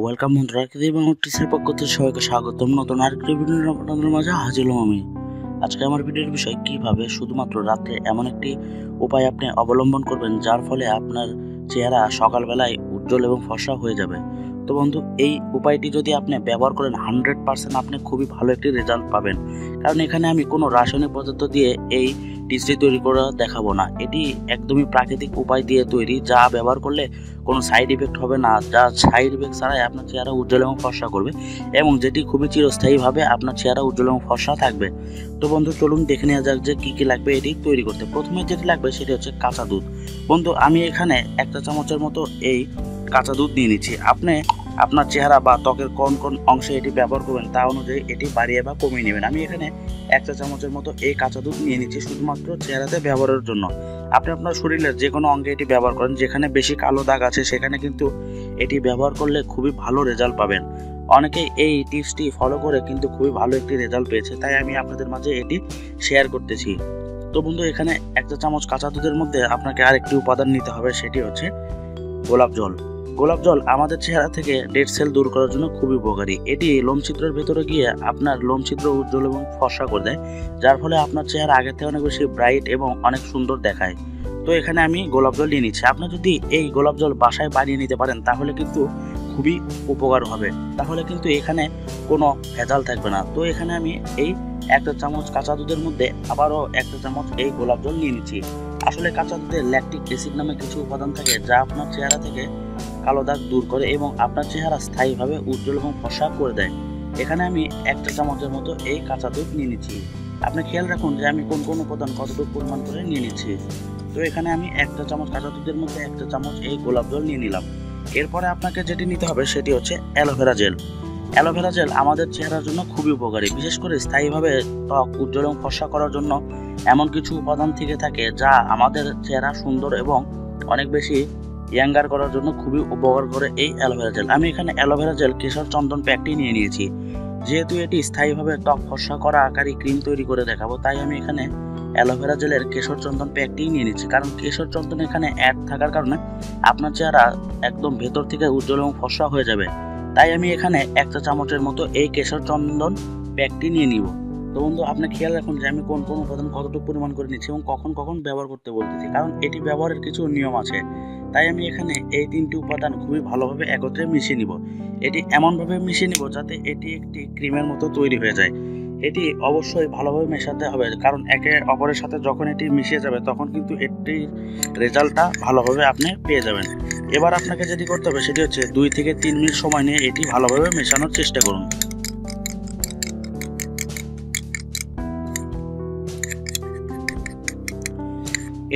Welcome বন্ধুরা কৃতি এবং টিসের পক্ষ থেকে সবাইকে স্বাগতম। নতুন আরেকটি ভিডিও আপনাদের মাঝে হাজির হলাম আমি। আজকে আমার ভিডিওর বিষয়, কীভাবে শুধুমাত্র রাত্রে এমন একটি উপায় আপনি অবলম্বন করবেন, যার ফলে আপনার চেহারা সকালবেলায় উজ্জ্বল এবং ফর্সা হয়ে যাবে। তো বন্ধু, এই উপায়টি যদি আপনি ব্যবহার করেন হান্ড্রেড পার্সেন্ট আপনি খুবই ভালো একটি রেজাল্ট পাবেন। কারণ এখানে আমি কোনো রাসায়নিক পদার্থ দিয়ে এই টিসটি তৈরি করা দেখাবো না। এটি একদমই প্রাকৃতিক উপায় দিয়ে তৈরি, যা ব্যবহার করলে কোনো সাইড ইফেক্ট হবে না। যা সাইড ইফেক্ট ছাড়াই আপনার চেহারা উজ্জ্বল এবং ফর্সা করবে এবং যেটি খুবই চিরস্থায়ীভাবে আপনার চেহারা উজ্জ্বল এবং ফর্সা থাকবে। তো বন্ধু, চলুন দেখে নেওয়া যাক যে কী কী লাগবে এটি তৈরি করতে। প্রথমে যেটি লাগবে সেটি হচ্ছে কাঁচা দুধ। বন্ধু, আমি এখানে একটা চামচের মতো এই কাঁচা দুধ নিয়ে নিচ্ছি। আপনি আপনার চেহারা বা ত্বকের কোন কোন অংশে এটি ব্যবহার করবেন তা অনুযায়ী এটি বাড়িয়ে বা কমিয়ে নেবেন। আমি এখানে একটা চামচের মতো এই কাঁচা দুধ নিয়ে নিচ্ছি শুধুমাত্র চেহারাতে ব্যবহারের জন্য। আপনি আপনার শরীরের যে কোনো অঙ্গে এটি ব্যবহার করেন, যেখানে বেশি কালো দাগ আছে সেখানে কিন্তু এটি ব্যবহার করলে খুবই ভালো রেজাল্ট পাবেন। অনেকেই এই টিপসটি ফলো করে কিন্তু খুবই ভালো একটি রেজাল্ট পেয়েছে, তাই আমি আপনাদের মাঝে এটি শেয়ার করতেছি। তো বন্ধু, এখানে একটা চামচ কাঁচা দুধের মধ্যে আপনাকে আরেকটি উপাদান নিতে হবে, সেটি হচ্ছে গোলাপ জল। গোলাপ জল আমাদের চেহারা থেকে ডেড সেল দূর করার জন্য খুবই উপকারী। এটি লোমছিদ্রের ভেতরে গিয়ে আপনার লোমছিদ্র উজ্জ্বল এবং ফর্সা করে দেয়, যার ফলে আপনার চেহারা আগের থেকে অনেক বেশি ব্রাইট এবং অনেক সুন্দর দেখায়। তো এখানে আমি গোলাপ জল নিয়ে নিচ্ছি। আপনি যদি এই গোলাপ জল বাসায় বানিয়ে নিতে পারেন, তাহলে কিন্তু খুবই উপকার হবে। তাহলে কিন্তু এখানে কোনো ভেজাল থাকবে না। তো এখানে আমি এই একটা চামচ কাঁচা দুধের মধ্যে আবারও একটা চামচ এই গোলাপ জল নিয়ে নিচ্ছি। আসলে কাঁচা দুধে ল্যাকটিক অ্যাসিড নামে কিছু উপাদান থাকে, যা আপনার চেহারা থেকে কালো দাগ দূর করে এবং আপনার চেহারা স্থায়ীভাবে উজ্জ্বল এবং ফসা করে দেয়। এখানে আমি একটা চামচের মতো এই কাঁচা দুধ নিয়ে নিচ্ছি। আপনি খেয়াল রাখুন যে আমি কোন কোন উপাদান কতটুকু পরিমাণ করে নিয়ে নিচ্ছি। তো এখানে আমি একটা চামচ কাঁচা দুধের মধ্যে একটা চামচ এই গোলাপ জল নিয়ে নিলাম। এরপরে আপনাকে যেটি নিতে হবে সেটি হচ্ছে অ্যালোভেরা জেল। অ্যালোভেরা জেল আমাদের চেহারার জন্য খুবই উপকারী, বিশেষ করে স্থায়ীভাবে ত্বক উজ্জ্বল এবং ফর্সা করার জন্য এমন কিছু উপাদান থেকে থাকে যা আমাদের চেহারা সুন্দর এবং অনেক বেশি ইয়াঙ্গার করার জন্য খুবই উপকার করে এই অ্যালোভেরা জেল। আমি এখানে অ্যালোভেরা জেল কেশর চন্দন প্যাকটি নিয়ে নিয়েছি। যেহেতু এটি স্থায়ীভাবে ত্বক ফর্সা করা আকারী ক্রিম তৈরি করে দেখাবো, তাই আমি এখানে অ্যালোভেরা জেলের কেশর চন্দন প্যাকটি নিয়ে নিচ্ছি। কারণ কেশর চন্দন এখানে অ্যাড থাকার কারণে আপনার চেহারা একদম ভেতর থেকে উজ্জ্বল এবং ফর্সা হয়ে যাবে। তাই আমি এখানে একটা চামচের মতো এই কেশর চন্দন প্যাকটি নিয়ে নিব। তো বন্ধু আপনি খেয়াল রাখুন যে আমি কোন কোন উপাদান কতটুকু পরিমাণ করে নিচ্ছি এবং কখন কখন ব্যবহার করতে বলতেছি। কারণ এটি ব্যবহারের কিছু নিয়ম আছে। তাই আমি এখানে এই তিনটি উপাদান খুবই ভালোভাবে একত্রে মিশিয়ে নিব। এটি এমনভাবে মিশিয়ে নিব যাতে এটি একটি ক্রিমের মতো তৈরি হয়ে যায়। এটি অবশ্যই ভালোভাবে মেশাতে হবে, কারণ একে অপরের সাথে যখন এটি মিশিয়ে যাবে তখন কিন্তু এটির রেজাল্টটা ভালোভাবে আপনি পেয়ে যাবেন। এবার আপনাকে যেটি করতে হবে সেটি হচ্ছে দুই থেকে তিন মিনিট সময় নিয়ে এটি ভালোভাবে মেশানোর চেষ্টা করুন।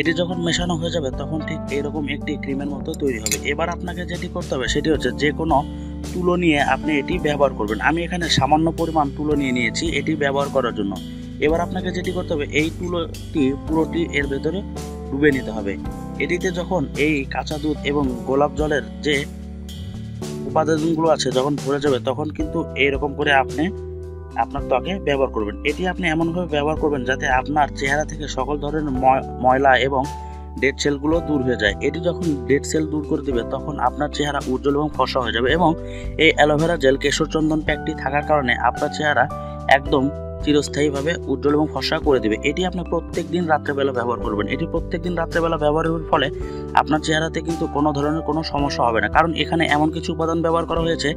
এটি যখন মেশানো হয়ে যাবে, তখন ঠিক এরকম একটি ক্রিমের মতো তৈরি হবে। এবার আপনাকে যেটি করতে হবে, সেটি হচ্ছে যে কোনো তুলো নিয়ে আপনি এটি ব্যবহার করবেন। আমি এখানে সামান্য পরিমাণ তুলো নিয়ে নিয়েছি এটি ব্যবহার করার জন্য। এবার আপনাকে যেটি করতে হবে, এই তুলোটি, পুরোটি এর ভেতরে ডুবে নিতে হবে। এটিতে যখন এই কাঁচা দুধ এবং গোলাপ জলের যে উপাদানগুলো আছে যখন ভরে যাবে, তখন কিন্তু এইরকম করে আপনি আপনার ত্বকে ব্যবহার করবেন। এটি আপনি এমনভাবে ব্যবহার করবেন যাতে আপনার চেহারা থেকে সকল ধরনের ময়লা এবং ডেড সেলগুলো দূর হয়ে যায়। এটি যখন ডেড সেল দূর করে দেবে, তখন আপনার চেহারা উজ্জ্বল এবং ফসা হয়ে যাবে এবং এই অ্যালোভেরা জেল কেশর চন্দন প্যাকটি থাকার কারণে আপনার চেহারা একদম চিরস্থায়ীভাবে উজ্জ্বল এবং ফসা করে দেবে। এটি আপনি প্রত্যেক দিন রাত্রেবেলা ব্যবহার করবেন। এটি প্রত্যেক দিন রাত্রেবেলা ব্যবহারের ফলে আপনার চেহারাতে কিন্তু কোনো ধরনের কোনো সমস্যা হবে না। কারণ এখানে এমন কিছু উপাদান ব্যবহার করা হয়েছে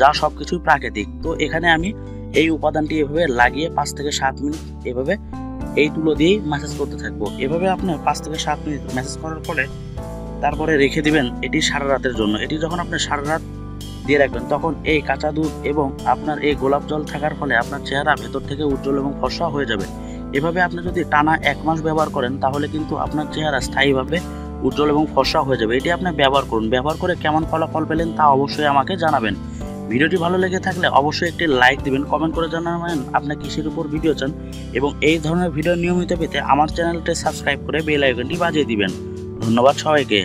যা সব কিছুই প্রাকৃতিক। তো এখানে আমি এই উপাদানটি এভাবে লাগিয়ে পাঁচ থেকে সাত মিনিট এভাবে এই তুলো দিয়েই ম্যাসেজ করতে থাকব। এভাবে আপনি পাঁচ থেকে সাত মিনিট ম্যাসেজ করার ফলে তারপরে রেখে দিবেন এটি সারা রাতের জন্য। এটি যখন আপনি সারা রাত দিয়ে রাখবেন, তখন এই কাঁচা দুধ এবং আপনার এই গোলাপ জল থাকার ফলে আপনার চেহারা ভেতর থেকে উজ্জ্বল এবং ফর্সা হয়ে যাবে। এভাবে আপনি যদি টানা এক মাস ব্যবহার করেন, তাহলে কিন্তু আপনার চেহারা স্থায়ীভাবে উজ্জ্বল এবং ফর্সা হয়ে যাবে। এটি আপনি ব্যবহার করুন। ব্যবহার করে কেমন ফলাফল পেলেন তা অবশ্যই আমাকে জানাবেন। ভিডিওটি ভালো লেগে থাকলে অবশ্যই একটি লাইক দিবেন কমেন্ট করে জানাবেন আপনি কিসের উপর ভিডিও চান এবং এই ধরনের ভিডিও নিয়মিত পেতে আমার চ্যানেলটি সাবস্ক্রাইব করে বেল আইকনটি বাজিয়ে দিবেন। ধন্যবাদ সবাইকে।